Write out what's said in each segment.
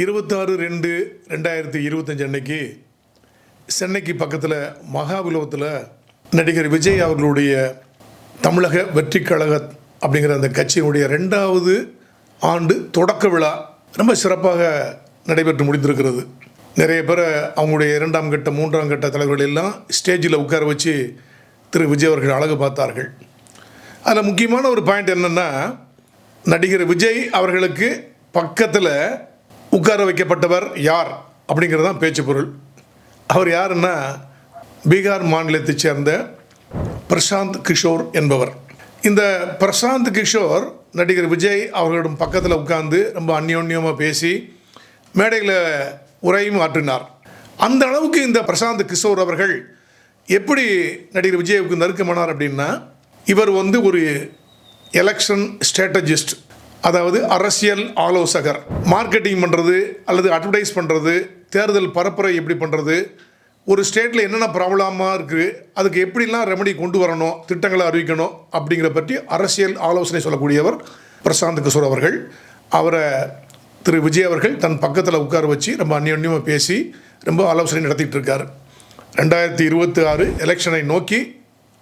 இருபத்தாறு ரெண்டு ரெண்டாயிரத்தி இருபத்தஞ்சி அன்னைக்கு சென்னைக்கு பக்கத்தில் மகாபலிபுரத்தில் நடிகர் விஜய் அவர்களுடைய தமிழக வெற்றி கழக அப்படிங்கிற அந்த கட்சியினுடைய ரெண்டாவது ஆண்டு தொடக்க விழா ரொம்ப சிறப்பாக நடைபெற்று முடிந்திருக்கிறது. நிறைய பேரை அவங்களுடைய இரண்டாம் கட்ட மூன்றாம் கட்ட தலைவர்கள் எல்லாம் ஸ்டேஜில் உட்கார வச்சு திரு விஜய் அவர்கள் அழகு பார்த்தார்கள். அதில் முக்கியமான ஒரு பாயிண்ட் என்னென்னா நடிகர் விஜய் அவர்களுக்கு பக்கத்தில் உட்கார வைக்கப்பட்டவர் யார் அப்படிங்கிறது தான் பேச்சு பொருள். அவர் யாருன்னா பீகார் மாநிலத்தைச் சேர்ந்த பிரசாந்த் கிஷோர் என்பவர். இந்த பிரசாந்த் கிஷோர் நடிகர் விஜய் அவர்களிடம் பக்கத்தில் உட்கார்ந்து ரொம்ப அந்யோன்யமாக பேசி மேடையில் உரையும் ஆற்றினார். அந்த அளவுக்கு இந்த பிரசாந்த் கிஷோர் அவர்கள் எப்படி நடிகர் விஜய்வுக்கு நெருக்கமானார் அப்படின்னா இவர் வந்து ஒரு எலெக்ஷன் ஸ்ட்ராட்டஜிஸ்ட் அதாவது அரசியல் ஆலோசகர். மார்க்கெட்டிங் பண்ணுறது அல்லது அட்வர்டைஸ் பண்ணுறது தேர்தல் பரப்புரை எப்படி பண்ணுறது ஒரு ஸ்டேட்டில் என்னென்ன ப்ராப்ளமாக இருக்குது அதுக்கு எப்படிலாம் ரெமெடி கொண்டு வரணும் திட்டங்களை அறிவிக்கணும் அப்படிங்கிற பற்றி அரசியல் ஆலோசனை சொல்லக்கூடியவர் பிரசாந்த் கிஷோர் அவர்கள். அவரை திரு விஜய் அவர்கள் தன் பக்கத்தில் உட்கார வச்சு ரொம்ப அந்யோன்யமாக பேசி ரொம்ப ஆலோசனை நடத்திட்டு இருக்கார். ரெண்டாயிரத்தி இருபத்தி ஆறு எலெக்ஷனை நோக்கி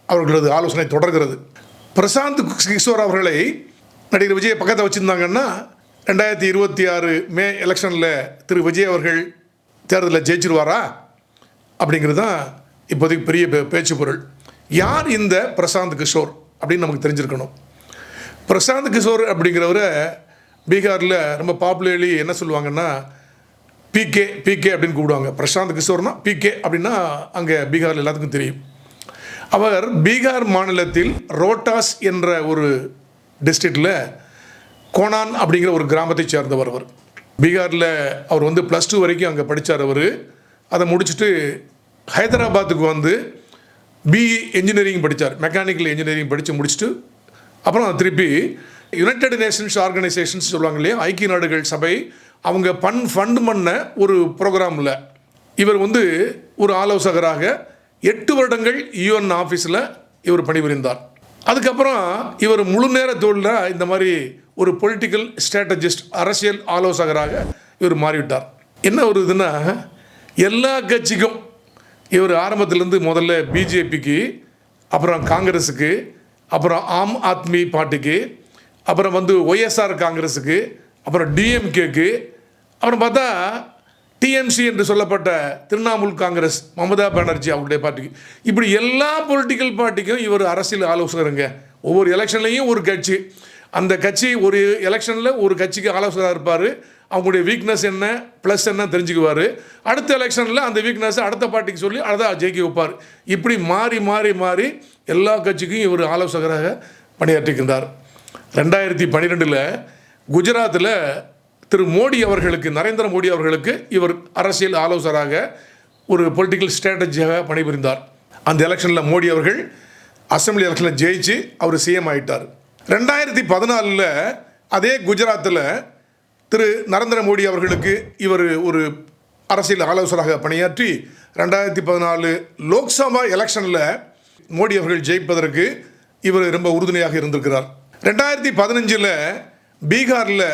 அவர்களது ஆலோசனை தொடர்கிறது. பிரசாந்த் கிஷோர் அவர்களை நடிகர் விஜய் பக்கத்தை வச்சுருந்தாங்கன்னா ரெண்டாயிரத்தி இருபத்தி ஆறு மே எலெக்ஷனில் திரு விஜய் அவர்கள் தேர்தலில் ஜெயிச்சிருவாரா? அப்படிங்கிறது தான் இப்போதைக்கு பெரிய பே- பேச்சு பொருள் யார் இந்த பிரசாந்த் கிஷோர் அப்படின்னு நமக்கு தெரிஞ்சிருக்கணும். பிரசாந்த் கிஷோர் அப்படிங்கிறவரை பீகாரில் ரொம்ப பாப்புலர்லி என்ன சொல்லுவாங்கன்னா பிகே பிகே அப்படின்னு கூப்பிடுவாங்க. பிரசாந்த் கிஷோர்னா பிகே அப்படின்னா அங்கே பீகாரில் எல்லாத்துக்கும் தெரியும். அவர் பீகார் மாநிலத்தில் ரோட்டாஸ் என்ற ஒரு டிஸ்ட்ரிக்டில் கோனான் அப்படிங்கிற ஒரு கிராமத்தை சேர்ந்தவர் அவர். பீகாரில் அவர் வந்து ப்ளஸ் டூ வரைக்கும் அங்கே படித்தார் அவர். அதை முடிச்சுட்டு ஹைதராபாத்துக்கு வந்து பிஇ இன்ஜினியரிங் படித்தார் மெக்கானிக்கல் இன்ஜினியரிங் படித்து முடிச்சுட்டு அப்புறம் திருப்பி யுனைடெட் நேஷன்ஸ் ஆர்கனைசேஷன்ஸ் சொல்லுவாங்க இல்லையா? ஐக்கிய நாடுகள் சபை அவங்க பண் ஃபண்ட் பண்ண ஒரு ப்ரோக்ராமில் இவர் வந்து ஒரு ஆலோசகராக எட்டு வருடங்கள் e யூஎன் ஆஃபீஸில் இவர் பணிபுரிந்தார். அதுக்கப்புறம் இவர் முழு நேர தொழிலில் இந்த மாதிரி ஒரு பொலிட்டிக்கல் ஸ்ட்ராட்டஜிஸ்ட் அரசியல் ஆலோசகராக இவர் மாறிவிட்டார். என்ன ஒரு இதுன்னா எல்லா கட்சிக்கும் இவர் ஆரம்பத்திலேருந்து முதல்ல பிஜேபிக்கு அப்புறம் காங்கிரஸுக்கு அப்புறம் ஆம் ஆத்மி பார்ட்டிக்கு அப்புறம் வந்து ஒய்எஸ்ஆர் காங்கிரஸுக்கு அப்புறம் டிஎம்கேக்கு அப்புறம் பார்த்தா டிஎம்சி என்று சொல்லப்பட்ட திரிணாமுல் காங்கிரஸ் மமதா பானர்ஜி அவருடைய பார்ட்டிக்கு. இப்படி எல்லா பொலிட்டிக்கல் பார்ட்டிக்கும் இவர் அரசியல் ஆலோசகருங்க. ஒவ்வொரு எலெக்ஷன்லேயும் ஒரு கட்சி. அந்த கட்சி ஒரு எலெக்ஷனில் ஒரு கட்சிக்கு ஆலோசகராக இருப்பார். அவங்களுடைய வீக்னஸ் என்ன ப்ளஸ் என்ன தெரிஞ்சுக்குவார். அடுத்த எலெக்ஷனில் அந்த வீக்னஸை அடுத்த பார்ட்டிக்கு சொல்லி அதை ஜெயிக்க வைப்பார். இப்படி மாறி மாறி மாறி எல்லா கட்சிக்கும் இவர் ஆலோசகராக பணியாற்றுகின்றார். ரெண்டாயிரத்தி பன்னிரெண்டில் குஜராத்தில் திரு மோடி அவர்களுக்கு நரேந்திர மோடி அவர்களுக்கு இவர் அரசியல் ஆலோசகராக ஒரு பொலிட்டிக்கல் ஸ்ட்ராட்டஜியாக பணிபுரிந்தார். அந்த எலெக்ஷனில் மோடி அவர்கள் அசெம்பிளி எலெக்ஷனில் ஜெயிச்சு அவர் சிஎம் ஆயிட்டார். ரெண்டாயிரத்தி பதினாலில் அதே குஜராத்தில் திரு நரேந்திர மோடி அவர்களுக்கு இவர் ஒரு அரசியல் ஆலோசகராக பணியாற்றி ரெண்டாயிரத்தி பதினாலு லோக்சபா எலெக்ஷனில் மோடி அவர்கள் ஜெயிப்பதற்கு இவர் ரொம்ப உறுதுணையாக இருந்திருக்கிறார். ரெண்டாயிரத்தி பதினஞ்சில் பீகாரில்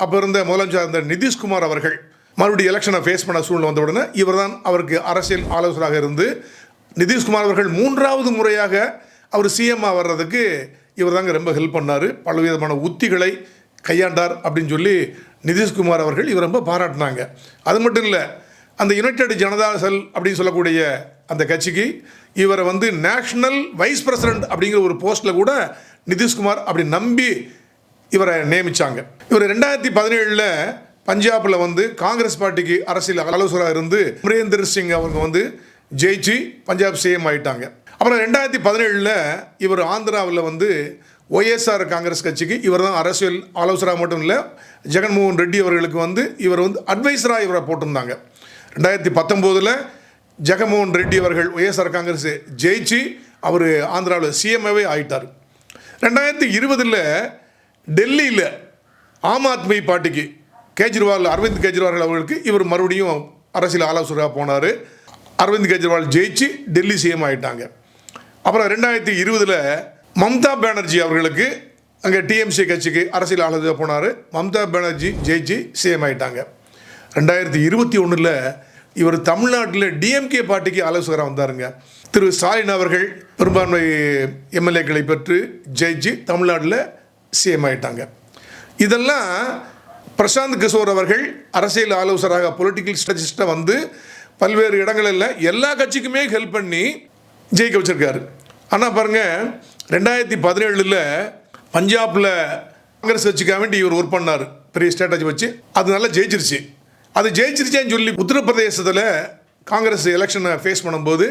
அப்போ இருந்த முதலமைச்சர் இருந்த நிதிஷ்குமார் அவர்கள் மறுபடியும் எலெக்ஷனை ஃபேஸ் பண்ண சூழ்நிலை வந்த உடனே இவர் தான் அவருக்கு அரசியல் ஆலோசகராக இருந்து நிதிஷ்குமார் அவர்கள் மூன்றாவது முறையாக அவர் சிஎம்மாக வர்றதுக்கு இவர் தாங்க ரொம்ப ஹெல்ப் பண்ணார். பலவிதமான உத்திகளை கையாண்டார் அப்படின்னு சொல்லி நிதிஷ்குமார் அவர்கள் இவர் ரொம்ப பாராட்டினாங்க. அது மட்டும் இல்லை அந்த யுனைடெட் ஜனதா செல் அப்படின்னு சொல்லக்கூடிய அந்த கட்சிக்கு இவரை வந்து நேஷ்னல் வைஸ் பிரசிடென்ட் அப்படிங்கிற ஒரு போஸ்ட்டில் கூட நிதிஷ்குமார் அப்படி நம்பி இவரை நியமிச்சாங்க. இவர் ரெண்டாயிரத்தி பதினேழில் பஞ்சாபில் வந்து காங்கிரஸ் பார்ட்டிக்கு அரசியல் ஆலோசராக இருந்து அமரேந்தர் சிங் அவங்க வந்து ஜெயிச்சு பஞ்சாப் சிஎம் ஆயிட்டாங்க. அப்புறம் ரெண்டாயிரத்தி பதினேழில் இவர் ஆந்திராவில் வந்து ஒய்எஸ்ஆர் காங்கிரஸ் கட்சிக்கு இவர் தான் அரசியல் ஆலோசராக மட்டும் இல்லை ஜெகன்மோகன் ரெட்டி அவர்களுக்கு வந்து இவர் வந்து அட்வைசராக இவரை போட்டிருந்தாங்க. ரெண்டாயிரத்தி பத்தொம்போதில் ஜெகன்மோகன் ரெட்டி அவர்கள் ஒய்எஸ்ஆர் காங்கிரஸ் ஜெயிச்சு அவர் ஆந்திராவில் சிஎம்ஏவே ஆயிட்டார். ரெண்டாயிரத்தி இருபதில் டெல்லியில் ஆம் ஆத்மி பார்ட்டிக்கு கேஜ்ரிவால் அரவிந்த் கெஜ்ரிவால் அவர்களுக்கு இவர் மறுபடியும் அரசியல் ஆலோசகராக போனார். அரவிந்த் கெஜ்ரிவால் ஜெயிச்சு டெல்லி சிஎம் ஆயிட்டாங்க. அப்புறம் ரெண்டாயிரத்தி இருபதில் மம்தா பானர்ஜி அவர்களுக்கு அங்கே டிஎம்சி கட்சிக்கு அரசியல் ஆலோசகராக போனார். மம்தா பானர்ஜி ஜெயிச்சு சிஎம் ஆயிட்டாங்க. ரெண்டாயிரத்தி இருபத்தி ஒன்றில் இவர் தமிழ்நாட்டில் டிஎம்கே பார்ட்டிக்கு ஆலோசகராக வந்தாருங்க. திரு ஸ்டாலின் அவர்கள் பெரும்பான்மை எம்எல்ஏக்களை பெற்று ஜெயிச்சு தமிழ்நாட்டில் சிஎம் ஆயிட்டாங்க. இதெல்லாம் பிரசாந்த் கிஷோர் அவர்கள் அரசியல் ஆலோசகராக பொலிட்டிக்கல் ஸ்ட்ராட்டஜிஸ்டாக வந்து பல்வேறு இடங்களில் எல்லா கட்சிக்குமே ஹெல்ப் பண்ணி ஜெயிக்க வச்சிருக்காரு. ஆனால் பாருங்கள் ரெண்டாயிரத்தி பதினேழில் பஞ்சாபில் காங்கிரஸ் கட்சிக்காக வேண்டி இவர் ஒர்க் பண்ணார். பெரிய ஸ்ட்ராட்டஜி வச்சு. அது நல்லா ஜெயிச்சிருச்சு. அது ஜெயிச்சிருச்சேன்னு சொல்லி உத்தரப்பிரதேசத்தில் காங்கிரஸ் எலெக்ஷனை ஃபேஸ் பண்ணும்போது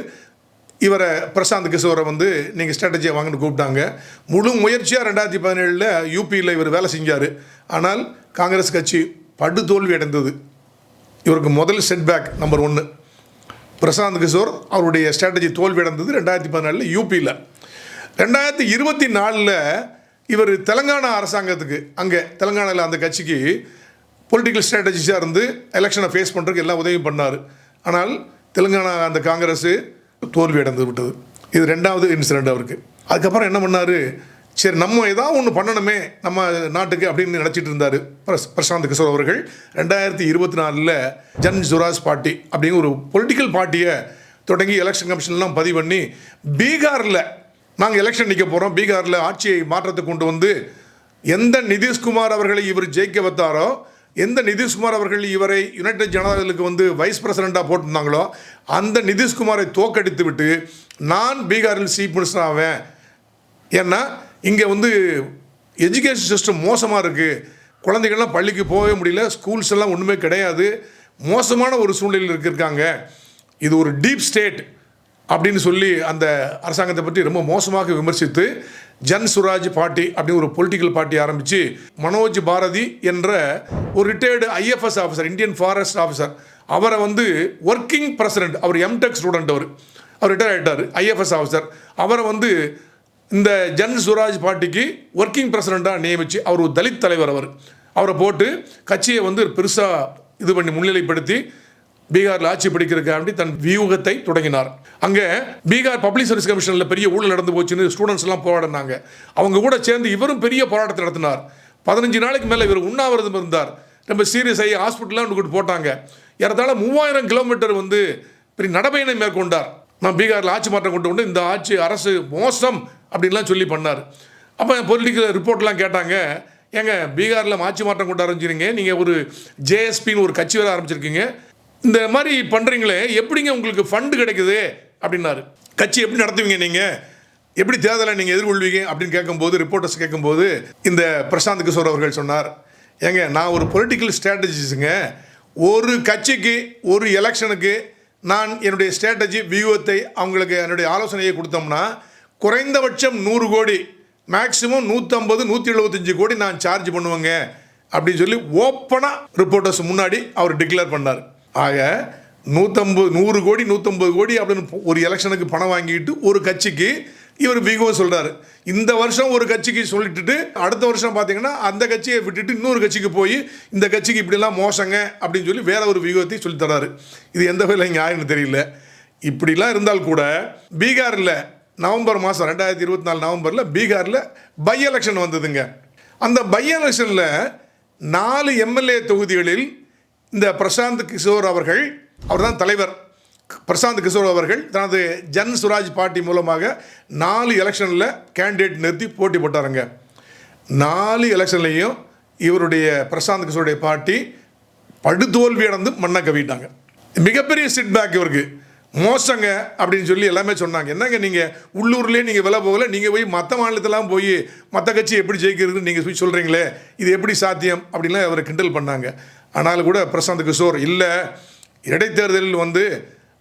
இவரை பிரசாந்த் கிஷோரை வந்து நீங்கள் ஸ்ட்ராட்டஜியை வாங்கன்னு கூப்பிட்டாங்க. முழு முயற்சியாக ரெண்டாயிரத்தி பதினேழில் யூபியில் இவர் வேலை செஞ்சார். ஆனால் காங்கிரஸ் கட்சி படு தோல்வி அடைந்தது. இவருக்கு முதல் செட்பேக் நம்பர் ஒன்று பிரசாந்த் கிஷோர் அவருடைய ஸ்ட்ராட்டஜி தோல்வி அடைந்தது ரெண்டாயிரத்தி பதினாலில் யூபியில் ரெண்டாயிரத்தி இருபத்தி நாலில் இவர் தெலங்கானா அரசாங்கத்துக்கு அங்கே தெலங்கானாவில் அந்த கட்சிக்கு பொலிட்டிக்கல் ஸ்ட்ராட்டஜிஸாக இருந்து எலெக்ஷனை ஃபேஸ் பண்ணுறதுக்கு எல்லாம் உதவியும் பண்ணார். ஆனால் தெலுங்கானா அந்த காங்கிரஸு தோல்வி அடைந்து விட்டது இது ரெண்டாவது இன்சிடெண்ட் அவருக்கு. அதுக்கப்புறம் என்ன பண்ணார்? சரி நம்ம ஏதாவது ஒன்று பண்ணணுமே நம்ம நாட்டுக்கு அப்படின்னு நினச்சிட்டு இருந்தார் பிரஸ் பிரசாந்த் கிஷோர் அவர்கள். ரெண்டாயிரத்தி இருபத்தி நாலில் ஜன் சுராஜ் பார்ட்டி அப்படிங்கிற ஒரு பொலிட்டிக்கல் பார்ட்டியை தொடங்கி எலெக்ஷன் கமிஷன்லாம் பதிவு பண்ணி பீகாரில் நாங்கள் எலெக்ஷன் நிற்க போகிறோம் பீகாரில் ஆட்சியை மாற்றத்தை கொண்டு வந்து எந்த நிதிஷ்குமார் அவர்களை இவர் ஜெயிக்க வைத்தாரோ எந்த நிதிஷ்குமார் அவர்கள் இவரை யுனைடெட் ஜனதாதளுக்கு வந்து வைஸ் பிரசிடெண்ட்டாக போட்டிருந்தாங்களோ அந்த நிதிஷ்குமாரை தோக்கடித்து விட்டு நான் பீகாரில் சீஃப் மினிஸ்டர் ஆவேன். ஏன்னா இங்கே வந்து எஜுகேஷன் சிஸ்டம் மோசமாக இருக்குது குழந்தைகள்லாம் பள்ளிக்கு போகவே முடியல ஸ்கூல்ஸ் எல்லாம் ஒன்றுமே கிடையாது. மோசமான ஒரு சூழ்நிலையில் இருக்கிருக்காங்க இது ஒரு டீப் ஸ்டேட் அப்படின்னு சொல்லி அந்த அரசாங்கத்தை பற்றி ரொம்ப மோசமாக விமர்சித்து ஜன் சுராஜ் பார்ட்டி அப்படின்னு ஒரு பொலிட்டிக்கல் பார்ட்டி ஆரம்பித்து மனோஜ் பாரதி என்ற ஒரு retired IFS officer Indian forest officer அவரை வந்து ஒர்க்கிங் பிரசிடென்ட் அவர் எம்டெக் ஸ்டூடெண்ட் அவர். அவர் ரிட்டையர் ஆகிட்டார் ஐஎஃப்எஸ் ஆஃபீஸர் அவரை வந்து இந்த ஜன் சுராஜ் பார்ட்டிக்கு ஒர்க்கிங் பிரசிடெண்ட்டாக நியமித்து அவர் ஒரு தலித் தலைவர் அவர். அவரை போட்டு கட்சியை வந்து பெருசாக இது பண்ணி முன்னிலைப்படுத்தி பீகாரில் ஆட்சி பிடிக்கிறதுக்காண்டி தன் வியூகத்தை தொடங்கினார். அங்கே பீகார் பப்ளிக் சர்வீஸ் கமிஷனில் பெரிய ஊழல் நடந்து போச்சுன்னு ஸ்டூடெண்ட்ஸ் எல்லாம் போராடினாங்க. அவங்க கூட சேர்ந்து இவரும் பெரிய போராட்டத்தை நடத்தினார். பதினஞ்சு நாளைக்கு மேலே இவர் உண்ணாவிரதம் இருந்தார். ரொம்ப சீரியஸ் ஆகி ஹாஸ்பிட்டல்லாம் கொண்டு போட்டாங்க. ஏறத்தாழ மூவாயிரம் கிலோமீட்டர் வந்து பெரிய நடைபயணம் மேற்கொண்டார். நான் பீகாரில் ஆட்சி மாற்றம் கொண்டு கொண்டு இந்த ஆட்சி அரசு மோசம் அப்படின்லாம் சொல்லி பண்ணார். அப்போ பொலிட்டிக்கல் ரிப்போர்ட்லாம் கேட்டாங்க. ஏங்க பீகாரில் ஆட்சி மாற்றம் கொண்டு ஆரம்பிச்சிருங்க நீங்கள் ஒரு ஜேஎஸ்பின்னு ஒரு கட்சி வேறு ஆரம்பிச்சிருக்கீங்க. இந்த மாதிரி பண்ணுறீங்களே எப்படிங்க உங்களுக்கு ஃபண்டு கிடைக்குது? அப்படின்னாரு. கட்சி எப்படி நடத்துவீங்க நீங்கள் எப்படி தேர்தலை நீங்கள் எதிர்கொள்வீங்க? அப்படின்னு கேட்கும்போது ரிப்போர்ட்டர்ஸ் கேட்கும்போது இந்த பிரசாந்த் கிஷோர் அவர்கள் சொன்னார். ஏங்க நான் ஒரு பொலிட்டிக்கல் ஸ்ட்ராட்டஜிஸுங்க ஒரு கட்சிக்கு ஒரு எலெக்ஷனுக்கு நான் என்னுடைய ஸ்ட்ராட்டஜி வியூகத்தை அவங்களுக்கு என்னுடைய ஆலோசனையை கொடுத்தோம்னா குறைந்தபட்சம் நூறு கோடி மேக்ஸிமம் நூற்றம்பது நூற்றி எழுபத்தஞ்சு கோடி நான் சார்ஜ் பண்ணுவேங்க. அப்படின்னு சொல்லி ஓப்பனாக ரிப்போர்ட்டர்ஸ் முன்னாடி அவர் டிக்ளேர் பண்ணார். ஆக நூற்றம்பது நூறு கோடி நூற்றம்பது கோடி அப்படின்னு ஒரு எலெக்ஷனுக்கு பணம் வாங்கிட்டு ஒரு கட்சிக்கு இவர் விகோ சொல்கிறாரு இந்த வருஷம் ஒரு கட்சிக்கு சொல்லிட்டுட்டு அடுத்த வருஷம் பார்த்தீங்கன்னா அந்த கட்சியை விட்டுட்டு இன்னொரு கட்சிக்கு போய் இந்த கட்சிக்கு இப்படிலாம் மோசங்க அப்படின்னு சொல்லி வேற ஒரு வியூகத்தை சொல்லித்தராரு இது எந்த வகையில் நியாயம்னு தெரியல. இப்படிலாம் இருந்தால் கூட பீகாரில் நவம்பர் மாதம் ரெண்டாயிரத்தி இருபத்தி நாலு நவம்பரில் பீகாரில் பை எலெக்ஷன் வந்ததுங்க. அந்த பை எலெக்ஷனில் நாலு எம்எல்ஏ தொகுதிகளில் இந்த பிரசாந்த் கிஷோர் அவர்கள் அவர் தான் தலைவர். பிரசாந்த் கிஷோர் அவர்கள் தனது ஜன் சுராஜ் பார்ட்டி மூலமாக நாலு எலெக்ஷனில் கேண்டிடேட் நிறுத்தி போட்டி போட்டாருங்க. நாலு எலெக்ஷன்லேயும் இவருடைய பிரசாந்த் கிஷோருடைய பார்ட்டி படுதோல்வி அடைந்து மண்ணை கவிட்டாங்க. மிகப்பெரிய சிட்பேக் இவருக்கு. மோசங்க அப்படின்னு சொல்லி எல்லாமே சொன்னாங்க. என்னங்க நீங்கள் உள்ளூர்லேயே நீங்கள் விலை போகல நீங்கள் போய் மற்ற மாநிலத்தெல்லாம் போய் மற்ற கட்சி எப்படி ஜெயிக்கிறதுன்னு நீங்கள் போய் சொல்கிறீங்களே இது எப்படி சாத்தியம் அப்படின்லாம் அவரை கிண்டல் பண்ணாங்க. ஆனாலும் கூட பிரசாந்த் கிஷோர் இல்லை. இடைத்தேர்தலில் வந்து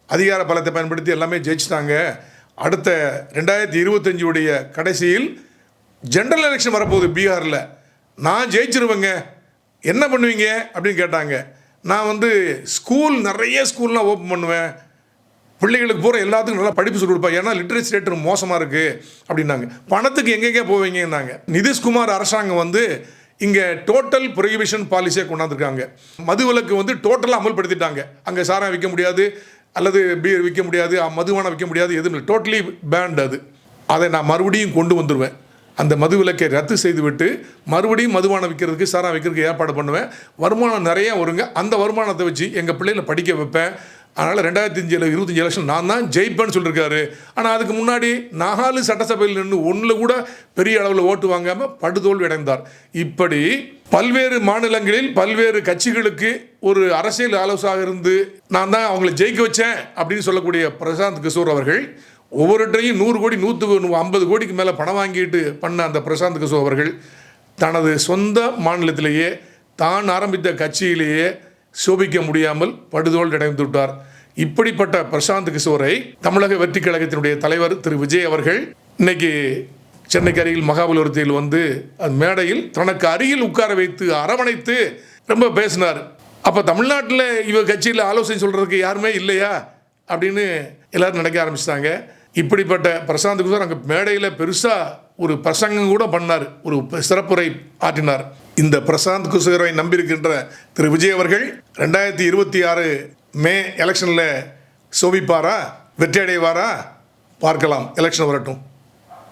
அதிகார பலத்தை பயன்படுத்தி எல்லாமே ஜெயிச்சிட்டாங்க. அடுத்த ரெண்டாயிரத்தி இருபத்தஞ்சுடைய கடைசியில் ஜென்ரல் எலெக்ஷன் வரப்போகுது பீகாரில். நான் ஜெயிச்சிருவேங்க. என்ன பண்ணுவீங்க? அப்படின்னு கேட்டாங்க. நான் வந்து ஸ்கூல் நிறைய ஸ்கூல்லாம் ஓப்பன் பண்ணுவேன். பிள்ளைகளுக்கு போகிற எல்லாத்துக்கும் நல்லா படிப்பு சொல்லி கொடுப்பேன். ஏன்னா லிட்ரேசி ரேட் மோசமாக இருக்குது அப்படின்னாங்க. பணத்துக்கு எங்கெங்கே போவீங்கன்னாங்க. நிதிஷ்குமார் அரசாங்கம் வந்து இங்கே டோட்டல் ப்ரொஹிபிஷன் பாலிசியை கொண்டாந்துருக்காங்க. மதுவிலக்கு வந்து டோட்டலாக அமல்படுத்திட்டாங்க. அங்கே சாரம் விற்க முடியாது அல்லது பீர் விற்க முடியாது மதுவானம் விற்க முடியாது எதுவும் இல்லை. டோட்டலி பேண்ட் அது. அதை நான் மறுபடியும் கொண்டு வந்துடுவேன் அந்த மது விலக்கை ரத்து செய்துவிட்டு மறுபடியும் மதுவானம் விற்கிறதுக்கு சாரா விற்கிறதுக்கு ஏற்பாடு பண்ணுவேன். வருமானம் நிறையா வருங்க அந்த வருமானத்தை வச்சு எங்கள் பிள்ளைகளை படிக்க வைப்பேன். அதனால் ரெண்டாயிரத்தி அஞ்சில் இருபத்தஞ்சி எலெக்ஷன் நான் தான் ஜெயிப்பேன்னு சொல்லியிருக்காரு ஆனால் அதுக்கு முன்னாடி நாலு சட்டசபையில் நின்று ஒன்றில் கூட பெரிய அளவில் ஓட்டு வாங்காமல் படுதோல்வி அடைந்தார். இப்படி பல்வேறு மாநிலங்களில் பல்வேறு கட்சிகளுக்கு ஒரு அரசியல் ஆலோசகராக இருந்து நான் தான் அவங்களை ஜெயிக்க வச்சேன் அப்படின்னு சொல்லக்கூடிய பிரசாந்த் கிஷோர் அவர்கள் ஒவ்வொருட்டையும் நூறு கோடி நூற்று ஐம்பது கோடிக்கு மேலே பணம் வாங்கிட்டு பண்ண அந்த பிரசாந்த் கிஷோர் அவர்கள் தனது சொந்த மாநிலத்திலேயே தான் ஆரம்பித்த கட்சியிலேயே சோபிக்க முடியாமல் படுதோல் அடைந்து விட்டார். இப்படிப்பட்ட பிரசாந்த் கிஷோரை தமிழக வெற்றி கழகத்தினுடைய தலைவர் திரு விஜய் அவர்கள் இன்னைக்கு சென்னைக்கு அருகில் மகாபலிபுரத்தில் வந்து அந்த மேடையில் தனக்கு அருகில் உட்கார வைத்து அரவணைத்து ரொம்ப பேசினார். அப்போ தமிழ்நாட்டில் இவ கட்சியில் ஆலோசனை சொல்கிறதுக்கு யாருமே இல்லையா? அப்படின்னு எல்லாரும் நினைக்க ஆரம்பிச்சிட்டாங்க. இப்படிப்பட்ட பிரசாந்த் கிஷோர் அங்கே மேடையில் பெருசாக ஒரு பிரசங்கம் கூட பண்ணார். ஒரு சிறப்புரை ஆற்றினார். இந்த பிரசாந்த் குசேரவை நம்பியிருக்கின்ற திரு விஜய் அவர்கள் ரெண்டாயிரத்தி இருபத்தி ஆறு மே எலெக்ஷனில் சோபிப்பாரா வெற்றி அடைவாரா பார்க்கலாம். எலெக்ஷன் வரட்டும்.